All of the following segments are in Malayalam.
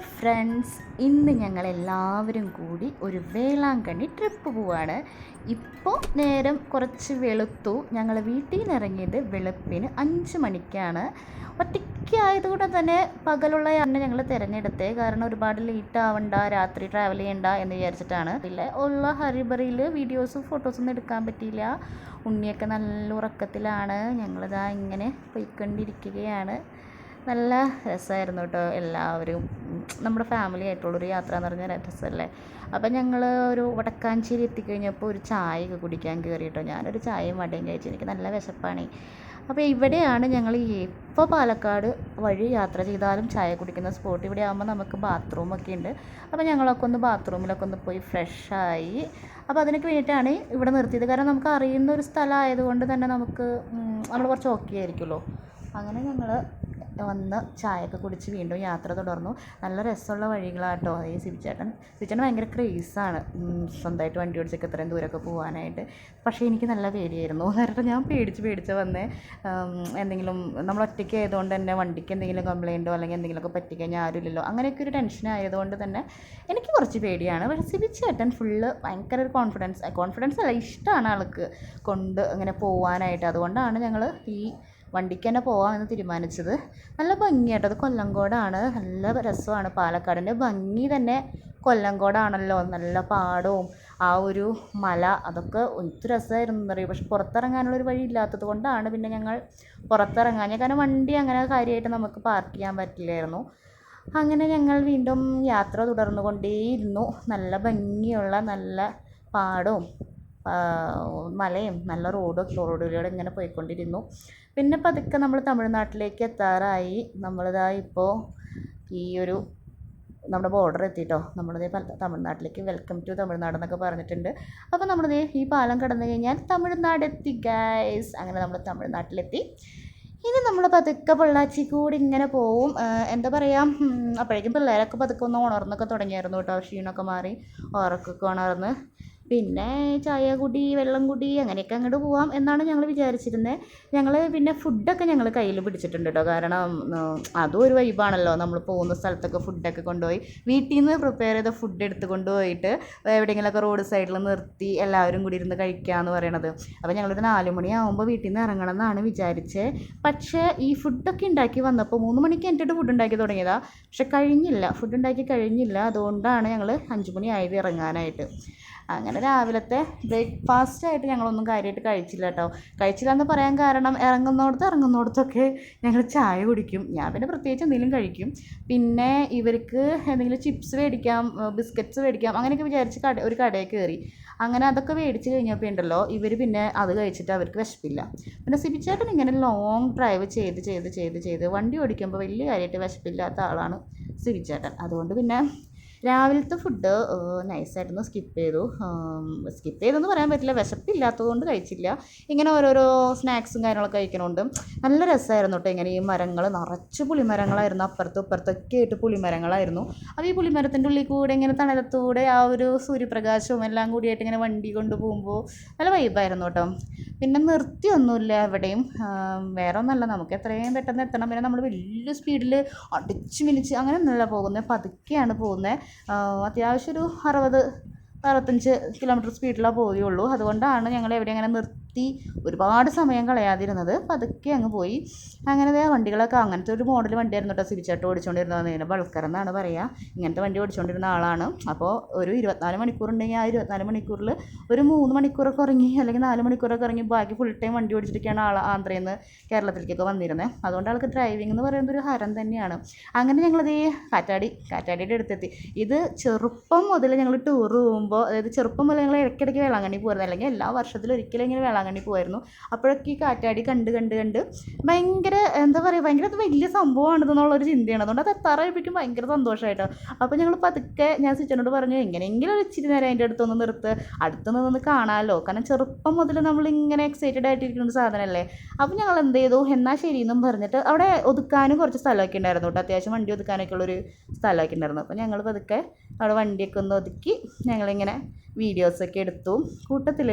ഫ്രണ്ട്സ് ഇന്ന് ഞങ്ങൾ എല്ലാവരും കൂടി ഒരു വേളാങ്കണ്ണി ട്രിപ്പ് പോവാണ്. ഇപ്പോൾ നേരം കുറച്ച് വെളുത്തു. ഞങ്ങൾ വീട്ടിൽ നിന്ന് ഇറങ്ങിയത് വെളുപ്പിന് അഞ്ച് മണിക്കാണ്. ഒറ്റയ്ക്ക് ആയതുകൊണ്ട് തന്നെ പകലുള്ള യാത്ര ഞങ്ങൾ തിരഞ്ഞെടുത്തേ. കാരണം ഒരുപാട് ലേറ്റ് ആവണ്ട രാത്രി ട്രാവൽ ചെയ്യണ്ട എന്ന് വിചാരിച്ചിട്ടാണ്. പിന്നെ ഉള്ള ഹരിബറിയിൽ വീഡിയോസും ഫോട്ടോസൊന്നും എടുക്കാൻ പറ്റിയില്ല. ഉണ്ണിയൊക്കെ നല്ല ഉറക്കത്തിലാണ്. ഞങ്ങളിതാ ഇങ്ങനെ പോയിക്കൊണ്ടിരിക്കുകയാണ്. നല്ല രസമായിരുന്നു കേട്ടോ എല്ലാവരും. നമ്മുടെ ഫാമിലി ആയിട്ടുള്ളൊരു യാത്ര എന്ന് പറഞ്ഞാൽ രസമല്ലേ അപ്പം ഞങ്ങൾ ഒരു വടക്കാഞ്ചേരി എത്തിക്കഴിഞ്ഞപ്പോൾ ഒരു ചായയൊക്കെ കുടിക്കാൻ കയറി കേട്ടോ ഞാനൊരു ചായയും വടയും കഴിച്ചു. എനിക്ക് നല്ല വിശപ്പാണ്. അപ്പോൾ ഇവിടെയാണ് ഞങ്ങൾ എപ്പോൾ പാലക്കാട് വഴി യാത്ര ചെയ്താലും ചായ കുടിക്കുന്ന സ്പോട്ട് ഇവിടെ ആകുമ്പോൾ നമുക്ക് ബാത്റൂമൊക്കെ ഉണ്ട്. അപ്പോൾ ഞങ്ങളൊക്കെ ഒന്ന് ബാത്റൂമിലൊക്കെ ഒന്ന് പോയി ഫ്രഷായി അപ്പോൾ അതിനൊക്കെ വേണ്ടിയിട്ടാണ് ഇവിടെ നിർത്തിയത്. കാരണം നമുക്ക് അറിയുന്ന ഒരു സ്ഥലമായതുകൊണ്ട് തന്നെ നമുക്ക് നമ്മൾ കുറച്ച് ഓക്കെ ആയിരിക്കുമല്ലോ. അങ്ങനെ ഞങ്ങൾ വന്ന് ചായയൊക്കെ കുടിച്ച് വീണ്ടും യാത്ര തുടർന്നു. നല്ല രസമുള്ള വഴികളാട്ടോ. ഈ സിബിച്ചേട്ടൻ സിബിച്ചേട്ടൻ ഭയങ്കര ക്രേസാണ് സ്വന്തമായിട്ട് വണ്ടി ഓടിച്ചൊക്കെ ഇത്രയും ദൂരമൊക്കെ പോകാനായിട്ട് പക്ഷേ എനിക്ക് നല്ല പേടിയായിരുന്നു. കാരണം ഞാൻ പേടിച്ച് പേടിച്ച് വന്നേ. എന്തെങ്കിലും നമ്മൾ ഒറ്റയ്ക്ക് ആയതുകൊണ്ട് തന്നെ വണ്ടിക്ക് എന്തെങ്കിലും കംപ്ലൈന്റോ അല്ലെങ്കിൽ എന്തെങ്കിലുമൊക്കെ പറ്റിക്കഴിഞ്ഞാൽ ആരുമില്ലല്ലോ അങ്ങനെയൊക്കെ ഒരു ടെൻഷൻ ആയതുകൊണ്ട് തന്നെ എനിക്ക് കുറച്ച് പേടിയാണ്. പക്ഷേ സിബിച്ചേട്ടൻ ഫുള്ള് ഭയങ്കര ഒരു കോൺഫിഡൻസ് കോൺഫിഡൻസ് അല്ല ഇഷ്ടമാണ് ആൾക്ക് കൊണ്ട് അങ്ങനെ പോവാനായിട്ട്. അതുകൊണ്ടാണ് ഞങ്ങൾ ഈ വണ്ടിക്ക് തന്നെ പോകാമെന്ന് തീരുമാനിച്ചത്. നല്ല ഭംഗിയാട്ടോ. അത് കൊല്ലങ്കോടാണ് നല്ല രസമാണ്. പാലക്കാടിന്റെ ഭംഗി തന്നെ കൊല്ലങ്കോടാണല്ലോ നല്ല പാടവും ആ ഒരു മല അതൊക്കെ ഒത്തിരി രസമായിരുന്നു എന്നറിയോ പക്ഷെ പുറത്തിറങ്ങാനുള്ളൊരു വഴി ഇല്ലാത്തത് കൊണ്ടാണ് പിന്നെ ഞങ്ങൾ പുറത്തിറങ്ങാൻ കാരണം വണ്ടി അങ്ങനെ കാര്യമായിട്ട് നമുക്ക് പാർക്ക് ചെയ്യാൻ പറ്റില്ലായിരുന്നു. അങ്ങനെ ഞങ്ങൾ വീണ്ടും യാത്ര തുടർന്നുകൊണ്ടേയിരുന്നു. നല്ല ഭംഗിയുള്ള നല്ല പാടവും മലയും നല്ല റോഡും റോഡിലൂടെ ഇങ്ങനെ പോയിക്കൊണ്ടിരുന്നു. പിന്നെ പതുക്കെ നമ്മൾ തമിഴ്നാട്ടിലേക്ക് എത്താറായി. നമ്മളിതാ ഇപ്പോൾ ഈ ഒരു നമ്മുടെ ബോർഡർ എത്തിയിട്ടോ നമ്മളിതേ തമിഴ്നാട്ടിലേക്ക് വെൽക്കം ടു തമിഴ്നാട് എന്നൊക്കെ പറഞ്ഞിട്ടുണ്ട്. അപ്പോൾ നമ്മളിതേ ഈ പാലം കടന്നു കഴിഞ്ഞാൽ തമിഴ്നാട് എത്തി ഗൈസ് അങ്ങനെ നമ്മൾ തമിഴ്നാട്ടിലെത്തി. ഇനി നമ്മൾ പതുക്കെ പൊള്ളാച്ചി കൂടി ഇങ്ങനെ പോവും. എന്താ പറയുക അപ്പോഴേക്കും പിള്ളേരൊക്കെ പതുക്കെ ഒന്ന് ഉണർന്നൊക്കെ തുടങ്ങിയായിരുന്നു കേട്ടോ. ക്ഷീണമൊക്കെ മാറി. ഉറക്കൊക്കെ ഉണർന്ന്. പിന്നെ ചായ കുടി വെള്ളം കുടി അങ്ങനെയൊക്കെ അങ്ങോട്ട് പോവാം എന്നാണ് ഞങ്ങൾ വിചാരിച്ചിരുന്നത് ഞങ്ങൾ പിന്നെ ഫുഡൊക്കെ ഞങ്ങൾ കയ്യിൽ പിടിച്ചിട്ടുണ്ട് കേട്ടോ കാരണം അതും ഒരു വൈബാണല്ലോ നമ്മൾ പോകുന്ന സ്ഥലത്തൊക്കെ ഫുഡൊക്കെ കൊണ്ടുപോയി വീട്ടിൽ നിന്ന് പ്രിപ്പയർ ചെയ്ത ഫുഡ് എടുത്ത് കൊണ്ടുപോയിട്ട് എവിടെയെങ്കിലുമൊക്കെ റോഡ് സൈഡിൽ നിർത്തി എല്ലാവരും കൂടി ഇരുന്ന് കഴിക്കുക എന്ന് പറയണത്. അപ്പോൾ ഞങ്ങളൊരു നാല് മണിയാകുമ്പോൾ വീട്ടിൽ നിന്ന് ഇറങ്ങണം എന്നാണ് വിചാരിച്ചത് പക്ഷേ ഈ ഫുഡൊക്കെ ഉണ്ടാക്കി വന്നപ്പോൾ മൂന്ന് മണിക്ക് എന്നിട്ട് ഫുഡ് ഉണ്ടാക്കി തുടങ്ങിയതാണ് പക്ഷെ കഴിഞ്ഞില്ല. ഫുഡ് ഉണ്ടാക്കി കഴിഞ്ഞില്ല. അതുകൊണ്ടാണ് ഞങ്ങൾ അഞ്ച് മണിയായത് ഇറങ്ങാനായിട്ട്. അങ്ങനെ രാവിലത്തെ ബ്രേക്ക്ഫാസ്റ്റ് ആയിട്ട് ഞങ്ങളൊന്നും കാര്യമായിട്ട് കഴിച്ചില്ല കേട്ടോ കഴിച്ചില്ല എന്ന് പറയാൻ കാരണം ഇറങ്ങുന്നോടത്ത് ഇറങ്ങുന്നോടത്തൊക്കെ ഞങ്ങൾ ചായ കുടിക്കും. ഞാൻ പിന്നെ പ്രത്യേകിച്ച് എന്തെങ്കിലും കഴിക്കും. പിന്നെ ഇവർക്ക് എന്തെങ്കിലും ചിപ്സ് മേടിക്കാം ബിസ്ക്കറ്റ്സ് മേടിക്കാം അങ്ങനെയൊക്കെ വിചാരിച്ച് കട ഒരു കടയിൽ കയറി. അങ്ങനെ അതൊക്കെ മേടിച്ച് കഴിഞ്ഞപ്പോൾ ഉണ്ടല്ലോ ഇവർ പിന്നെ അത് കഴിച്ചിട്ട് അവർക്ക് വിശപ്പില്ല. പിന്നെ സിബിച്ചേട്ടൻ ഇങ്ങനെ ലോങ് ഡ്രൈവ് ചെയ്ത് ചെയ്ത് ചെയ്ത് ചെയ്ത് വണ്ടി ഓടിക്കുമ്പോൾ വലിയ കാര്യമായിട്ട് വിശപ്പില്ലാത്ത ആളാണ് സിബിച്ചേട്ടൻ അതുകൊണ്ട് പിന്നെ രാവിലത്തെ ഫുഡ് നൈസായിരുന്നു. സ്കിപ്പ് ചെയ്തു. സ്കിപ്പ് ചെയ്തെന്ന് പറയാൻ പറ്റില്ല. വിശപ്പില്ലാത്തതുകൊണ്ട് കഴിച്ചില്ല. ഇങ്ങനെ ഓരോരോ സ്നാക്സും കാര്യങ്ങളൊക്കെ കഴിക്കണോണ്ട്. നല്ല രസമായിരുന്നു കേട്ടോ ഇങ്ങനെ ഈ മരങ്ങൾ നിറച്ച് പുളിമരങ്ങളായിരുന്നു. അപ്പുറത്തും ഇപ്പുറത്തൊക്കെ ആയിട്ട് പുളിമരങ്ങളായിരുന്നു. അപ്പോൾ ഈ പുളിമരത്തിന്റെ ഉള്ളിൽ കൂടെ ഇങ്ങനെ തണലത്തൂടെ ആ ഒരു സൂര്യപ്രകാശവും എല്ലാം കൂടിയായിട്ട് ഇങ്ങനെ വണ്ടി കൊണ്ട് പോകുമ്പോൾ നല്ല വൈബായിരുന്നു കേട്ടോ പിന്നെ നിർത്തിയൊന്നുമില്ല എവിടെയും. വേറെ ഒന്നല്ല നമുക്ക് എത്രയും പെട്ടെന്ന് എത്തണം. പിന്നെ നമ്മൾ വലിയ സ്പീഡിൽ അടിച്ച് മിനിച്ച് അങ്ങനെ ഒന്നുമല്ല പോകുന്നത്. പതുക്കെയാണ് പോകുന്നത്. അത്യാവശ്യം ഒരു അറുപത് അറുപത്തഞ്ച് കിലോമീറ്റർ സ്പീഡിലാണ് പോവുകയുള്ളൂ. അതുകൊണ്ടാണ് ഞങ്ങൾ എവിടെ അങ്ങനെ നിർത്തി ഒരുപാട് സമയം കളയാതിരുന്നത് പതുക്കെ അങ്ങ് പോയി. അങ്ങനെ വണ്ടികളൊക്കെ അങ്ങനത്തെ ഒരു മോഡൽ വണ്ടിയായിരുന്നു കേട്ടോ സിരിച്ചാട്ട് ഓടിച്ചുകൊണ്ടിരുന്നത് ഇതിന് ബൾക്കർ പറയുക ഇങ്ങനത്തെ വണ്ടി ഓടിച്ചുകൊണ്ടിരുന്ന ആളാണ്. അപ്പോൾ ഒരു ഇരുപത്തിനാല് മണിക്കൂർ ഉണ്ടെങ്കിൽ ആ ഇരുപത്തിനാല് മണിക്കൂറിൽ ഒരു മൂന്ന് മണിക്കൂറൊക്കെ ഇറങ്ങി അല്ലെങ്കിൽ നാല് മണിക്കൂറൊക്കെ ഇറങ്ങി ബാക്കി ഫുൾ ടൈം വണ്ടി ഓടിച്ചിട്ടൊക്കെയാണ് ആൾ ആന്ധ്രയിൽ നിന്ന് കേരളത്തിലേക്കൊക്കെ വന്നിരുന്നത് അതുകൊണ്ട് ആൾക്ക് ഡ്രൈവിംഗ് എന്ന് പറയുന്നത് ഒരു ഹരം തന്നെയാണ്. അങ്ങനെ ഞങ്ങളത് കാറ്റാടി കാറ്റാടിയുടെ അടുത്തെത്തി. ഇത് ചെറുപ്പം മുതൽ ഞങ്ങൾ ടൂർ പോകുമ്പോൾ അതായത് ചെറുപ്പം മുതൽ ഞങ്ങൾ ഇടയ്ക്കിടയ്ക്ക് വേളാങ്കണ്ണി പോകുന്നത് അല്ലെങ്കിൽ എല്ലാ വർഷത്തിലും ഒരിക്കലും ഇങ്ങനെ വേളാങ്കണ്ണി പോകുമായിരുന്നു അപ്പോഴൊക്കെ ഈ കാറ്റാടി കണ്ട് കണ്ട് കണ്ട് ഭയങ്കര എന്താ പറയുക ഭയങ്കര അത് വലിയ സംഭവമാണിതെന്നുള്ളൊരു ചിന്തയാണ്. അതുകൊണ്ട് അത് എത്താറായപ്പോഴേക്കും ഭയങ്കര സന്തോഷമായിട്ടോ അപ്പോൾ ഞങ്ങൾ പതുക്കെ ഞാൻ സിച്ചനോട് പറഞ്ഞു എങ്ങനെയെങ്കിലും ഒരു ഇച്ചിരി നേരം അതിന്റെ അടുത്തൊന്ന് നിർത്ത്. അടുത്ത് നിന്ന് കാണാമല്ലോ കാരണം ചെറുപ്പം മുതൽ നമ്മളിങ്ങനെ എക്സൈറ്റഡ് ആയിട്ടിരിക്കുന്ന സാധനമല്ലേ അപ്പോൾ ഞങ്ങൾ എന്ത് ചെയ്തു? എന്നാൽ ശരി എന്നും പറഞ്ഞിട്ട് അവിടെ ഒതുക്കാനും കുറച്ച് സ്ഥലമൊക്കെ ഉണ്ടായിരുന്നു കേട്ടോ. അത്യാവശ്യം വണ്ടി ഒതുക്കാനൊക്കെ ഉള്ളൊരു സ്ഥലമൊക്കെ ഉണ്ടായിരുന്നു. അപ്പോൾ ഞങ്ങൾ പതുക്കെ അവിടെ വണ്ടിയൊക്കെ ഒന്ന് ഒതുക്കി ഞങ്ങളിങ്ങനെ വീഡിയോസൊക്കെ എടുത്തു. കൂട്ടത്തിൽ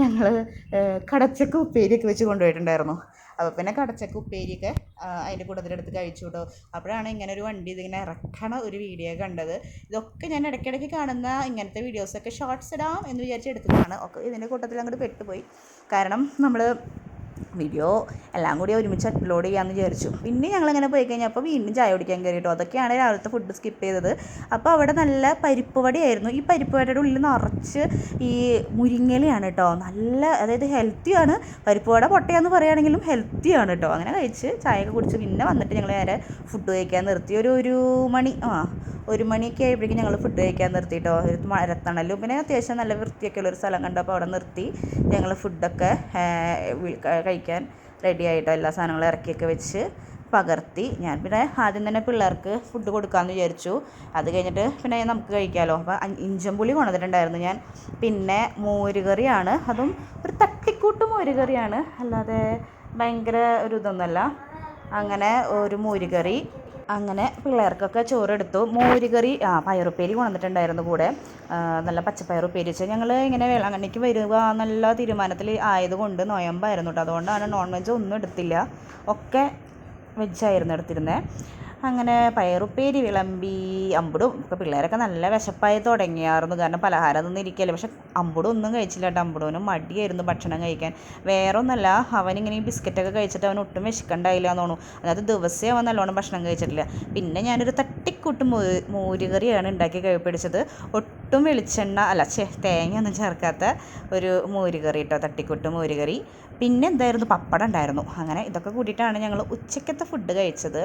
ഞങ്ങൾ കടച്ചക്ക ഉപ്പേരിയൊക്കെ വെച്ച് കൊണ്ടുപോയിട്ടുണ്ടായിരുന്നു. അപ്പോൾ പിന്നെ കടച്ചക്ക ഉപ്പേരിയൊക്കെ അതിന്റെ കൂട്ടത്തിലെടുത്ത് കഴിച്ചു കേട്ടോ അപ്പോഴാണ് ഇങ്ങനെ ഒരു വണ്ടി ഇതിങ്ങനെ ഇറക്കണ ഒരു വീഡിയോ കണ്ടത്. ഇതൊക്കെ ഞാൻ ഇടയ്ക്കിടയ്ക്ക് കാണുന്ന ഇങ്ങനത്തെ വീഡിയോസൊക്കെ ഷോർട്സ് ഇടാം എന്ന് വിചാരിച്ച് എടുത്തതാണ്. ഒക്കെ ഇതിന്റെ കൂട്ടത്തിൽ അങ്ങോട്ട് പെട്ടുപോയി. കാരണം നമ്മൾ വീഡിയോ എല്ലാം കൂടി ഒരുമിച്ച് അപ്ലോഡ് ചെയ്യാമെന്ന് വിചാരിച്ചു. പിന്നെ ഞങ്ങൾ അങ്ങനെ പോയി കഴിഞ്ഞപ്പോൾ വീണ്ടും ചായ കുടിക്കാൻ കയറിയിട്ടു അതൊക്കെയാണ് രാവിലത്തെ ഫുഡ് സ്കിപ്പ് ചെയ്തത്. അപ്പോൾ അവിടെ നല്ല പരിപ്പ് വടയായിരുന്നു. ഈ പരിപ്പ് വടയുടെ ഉള്ളിൽ നിറച്ച് ഈ മുരിങ്ങലയാണ് കേട്ടോ നല്ല അതായത് ഹെൽത്തിയാണ് പരിപ്പ് വട പൊട്ടയാന്ന് പറയുകയാണെങ്കിലും ഹെൽത്തിയാണ് കേട്ടോ അങ്ങനെ കഴിച്ച് ചായയൊക്കെ കുടിച്ച് പിന്നെ വന്നിട്ട് ഞങ്ങൾ നേരെ ഫുഡ് കഴിക്കാൻ നിർത്തി. ഒരു ഒരു മണി ആ ഒരു മണിയൊക്കെ ആയപ്പോഴേക്കും ഞങ്ങൾ ഫുഡ് കഴിക്കാൻ നിർത്തി കേട്ടോ ഒരു മരത്തണലും പിന്നെ അത്യാവശ്യം നല്ല വൃത്തിയൊക്കെ ഉള്ളൊരു സ്ഥലം കണ്ടപ്പോൾ അവിടെ നിർത്തി ഞങ്ങൾ ഫുഡൊക്കെ കഴിക്കാൻ റെഡി ആയിട്ടോ എല്ലാ സാധനങ്ങളും ഇറക്കിയൊക്കെ വെച്ച് പകർത്തി. ഞാൻ പിന്നെ ആദ്യം തന്നെ പിള്ളേർക്ക് ഫുഡ് കൊടുക്കാമെന്ന് വിചാരിച്ചു. അത് കഴിഞ്ഞിട്ട് പിന്നെ നമുക്ക് കഴിക്കാമല്ലോ അപ്പോൾ ഇഞ്ചമ്പുളി കൊണ്ടുവന്നിട്ടുണ്ടായിരുന്നു ഞാൻ. പിന്നെ മോരുകറിയാണ്. അതും ഒരു തട്ടിക്കൂട്ട് മോരുകറിയാണ്. അല്ലാതെ ഭയങ്കര ഒരു ഇതൊന്നുമല്ല. അങ്ങനെ ഒരു മോരുകറി. അങ്ങനെ പിള്ളേർക്കൊക്കെ ചോറെടുത്തു. മോരുകറി ആ പയറുപ്പേരി കൊണ്ടുവന്നിട്ടുണ്ടായിരുന്നു കൂടെ. നല്ല പച്ചപ്പയറുപ്പേരി വെച്ചാൽ ഞങ്ങൾ ഇങ്ങനെ വേളാങ്കണ്ണിക്ക് വരിക എന്നുള്ള തീരുമാനത്തിൽ ആയതുകൊണ്ട് നോയമ്പായിരുന്നു കേട്ടോ അതുകൊണ്ടാണ് നോൺ വെജ് ഒന്നും എടുത്തില്ല. ഒക്കെ വെജ് വെജായിരുന്നു എടുത്തിരുന്നത് അങ്ങനെ പയറുപ്പേരി വിളമ്പി അമ്പടും. ഇപ്പോൾ പിള്ളേരൊക്കെ നല്ല വിശപ്പായി തുടങ്ങിയായിരുന്നു. കാരണം പലഹാരം ഒന്നും ഇരിക്കല്ലേ. പക്ഷെ അമ്പടും ഒന്നും കഴിച്ചില്ല കേട്ടോ. അമ്പുടുവിനും മടിയായിരുന്നു ഭക്ഷണം കഴിക്കാൻ. വേറെ ഒന്നല്ല അവനിങ്ങനെ ഈ ബിസ്ക്കറ്റൊക്കെ കഴിച്ചിട്ട് അവൻ ഒട്ടും വിശക്കണ്ടായില്ല എന്ന് തോന്നുന്നു. അതായത് ദിവസമേ അവൻ നല്ലോണം ഭക്ഷണം കഴിച്ചിട്ടില്ല. പിന്നെ ഞാനൊരു തട്ടിക്കൂട്ട് മോ മോരുകറിയാണ് ഉണ്ടാക്കി കഴിപ്പിടിച്ചത് ഒട്ടും വെളിച്ചെണ്ണ അല്ല ചേ തേങ്ങയൊന്നും ചേർക്കാത്ത ഒരു മോരുകറി കേട്ടോ. തട്ടിക്കൂട്ട് മോരുകറി. പിന്നെ എന്തായിരുന്നു? പപ്പടം ഉണ്ടായിരുന്നു. അങ്ങനെ ഇതൊക്കെ കൂട്ടിയിട്ടാണ് ഞങ്ങൾ ഉച്ചക്കത്തെ ഫുഡ് കഴിച്ചത്.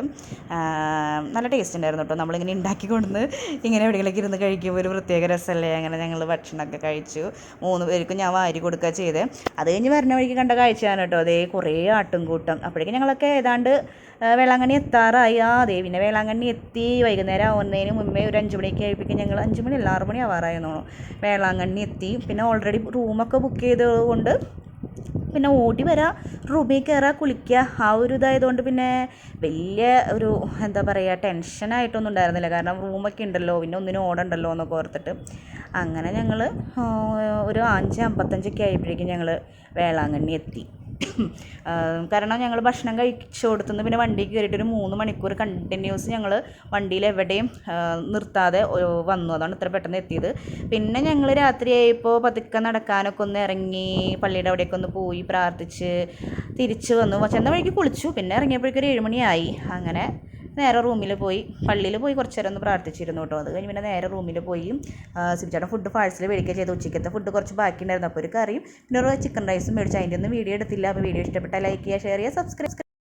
നല്ല ടേസ്റ്റ് ഉണ്ടായിരുന്നു കേട്ടോ നമ്മളിങ്ങനെ ഉണ്ടാക്കി കൊണ്ടുവന്ന് ഇങ്ങനെ എവിടെയെങ്കിലും ഇരുന്ന് കഴിക്കുമ്പോൾ ഒരു പ്രത്യേക രസമല്ലേ അങ്ങനെ ഞങ്ങൾ ഭക്ഷണമൊക്കെ കഴിച്ചു. മൂന്ന് പേർക്കും ഞാൻ വാരി കൊടുക്കുക ചെയ്തേ. അത് കഴിഞ്ഞ് വരുന്ന വഴിക്ക് കണ്ട കാഴ്ചയാണ് കേട്ടോ അതേ കുറേ ആട്ടും കൂട്ടം അപ്പോഴേക്കും ഞങ്ങളൊക്കെ ഏതാണ്ട് വേളാങ്കണ്ണി എത്താറായി. ആ അതെ പിന്നെ വേളാങ്കണ്ണി എത്തി. വൈകുന്നേരം ആവുന്നതിന് മുമ്പേ ഒരു അഞ്ച് മണിയൊക്കെ ആയപ്പോഴേക്കും ഞങ്ങൾ അഞ്ച് മണി അല്ല ആറ് മണി ആവാറായിരുന്നു വേളാങ്കണ്ണി എത്തി. പിന്നെ ഓൾറെഡി റൂമൊക്കെ ബുക്ക് ചെയ്തത് കൊണ്ട് പിന്നെ ഓടി വരാം റൂമിൽ കയറുക കുളിക്കുക ആ ഒരു ഇതായതുകൊണ്ട് പിന്നെ വലിയ ഒരു എന്താ പറയുക ടെൻഷനായിട്ടൊന്നും ഉണ്ടായിരുന്നില്ല. കാരണം റൂമൊക്കെ ഉണ്ടല്ലോ പിന്നെ ഒന്നിനും ഓടണ്ടല്ലോ എന്നൊക്കെ ഓർത്തിട്ട്. അങ്ങനെ ഞങ്ങൾ ഒരു അഞ്ച് അമ്പത്തഞ്ചൊക്കെ ആയപ്പോഴേക്കും ഞങ്ങൾ വേളാങ്കണ്ണി എത്തി കാരണം ഞങ്ങൾ ഭക്ഷണം കഴിച്ചു കൊടുത്തുനിന്ന് പിന്നെ വണ്ടി കയറിയിട്ട് ഒരു മൂന്ന് മണിക്കൂർ കണ്ടിന്യൂസ് ഞങ്ങൾ വണ്ടിയിൽ എവിടെയും നിർത്താതെ വന്നു. അതാണ് ഇത്ര പെട്ടെന്ന് എത്തിയത്. പിന്നെ ഞങ്ങൾ രാത്രിയായപ്പോൾ പതുക്കെ നടക്കാനൊക്കെ ഒന്ന് ഇറങ്ങി പള്ളിയുടെ അവിടെയൊക്കെ ഒന്ന് പോയി പ്രാർത്ഥിച്ച് തിരിച്ച് വന്നു. ചെന്ന വഴിക്ക് കുളിച്ചു. പിന്നെ ഇറങ്ങിയപ്പോഴേക്കൊരു ഏഴുമണിയായി അങ്ങനെ നേരെ റൂമിൽ പോയി. പള്ളിയിൽ പോയി കുറച്ച് നേരം ഒന്ന് പ്രാർത്ഥിച്ചിരുന്നു കേട്ടോ. അത് കഴിഞ്ഞ് പിന്നെ നേരെ റൂമിൽ പോയി. സിബിച്ചേട്ടൻ ഫുഡ് പാഴ്സൽ മേടിക്കുക ചെയ്തു. ഉച്ചക്കത്തെ ഫുഡ് കുറച്ച് ബാക്കി ഉണ്ടായിരുന്നു അപ്പോൾ ഒരു കറിയും പിന്നെ ഒരു ചിക്കൻ റൈസും മേടിച്ചു. അതിന്റെ ഒന്നും വീഡിയോ എടുത്തില്ല. അപ്പോൾ വീഡിയോ ഇഷ്ടപ്പെട്ടാൽ ലൈക്ക് ചെയ്യുക ഷെയർ ചെയ്യുക സബ്സ്ക്രൈബ്